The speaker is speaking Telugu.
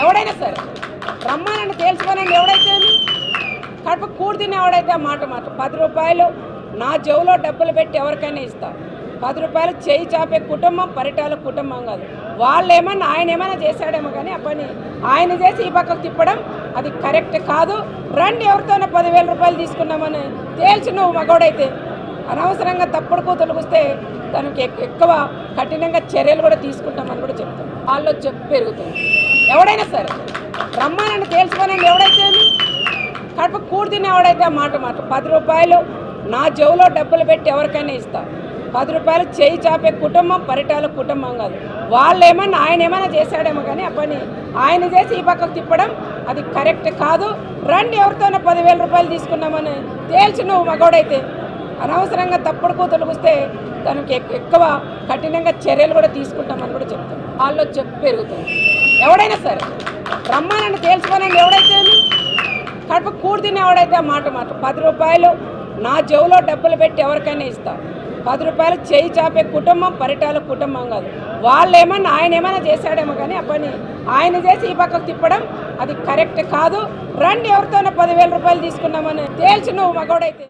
ఎవడైనా సరే రమ్మానని తేల్చుకోనండి ఎవడైతే కడుపు కూడి తిన్న ఆ మాట మాట పది రూపాయలు నా చెవులో డబ్బులు పెట్టి ఎవరికైనా ఇస్తాను పది రూపాయలు చేయి చాపే కుటుంబం పరిటాల కుటుంబం కాదు. వాళ్ళు ఏమన్నా ఆయన ఏమైనా చేశాడేమో కానీ ఆ పని ఆయన చేసి ఈ పక్కకు తిప్పడం అది కరెక్ట్ కాదు. రండి ఎవరితోనో పదివేల రూపాయలు తీసుకున్నామని తేల్చి నువ్వు మగోడైతే. అనవసరంగా తప్పుడు కూతులు వస్తే దానికి ఎక్కువ కఠినంగా చర్యలు కూడా తీసుకుంటామని కూడా చెప్తాం వాళ్ళు చెప్పు పెరుగుతుంది. ఎవడైనా సరే రమ్మానని తేల్చుకోనండి ఎవడైతే కడుపు కూడి తిన్న ఎవడైతే మాట మాట పది రూపాయలు నా చెవులో డబ్బులు పెట్టి ఎవరికైనా ఇస్తా. పది రూపాయలు చేయి చాపే కుటుంబం పరిటాల కుటుంబం కాదు. వాళ్ళు ఏమన్నా ఆయన ఏమైనా చేశాడేమో కానీ ఆ పని ఆయన చేసి ఈ పక్కకు తిప్పడం అది కరెక్ట్ కాదు. రండి ఎవరితోనో పదివేల రూపాయలు తీసుకున్నామని తేల్చి నువ్వు మగోడైతే. అనవసరంగా తప్పుడు కూతురు వస్తే దానికి ఎక్కువ కఠినంగా చర్యలు కూడా తీసుకుంటామని కూడా చెప్తాం. వాళ్ళు చెప్పు పెరుగుతుంది. ఎవడైనా సరే రమ్మానని తెలుసుకోనండి ఎవడైతే కడుపు కూడి ఎవడైతే ఆ మాట మాట పది రూపాయలు నా చెవులో డబ్బులు పెట్టి ఎవరికైనా ఇస్తా. పది రూపాయలు చేయి చాపే కుటుంబం పరిటాల కుటుంబం కాదు. వాళ్ళు ఏమన్నా ఆయన ఏమైనా చేశాడేమో కానీ ఆ పని ఆయన చేసి ఈ పక్కకు తిప్పడం అది కరెక్ట్ కాదు. రండి ఎవరితోనో పదివేల రూపాయలు తీసుకున్నామని తేల్చి నువ్వు మగోడైతే.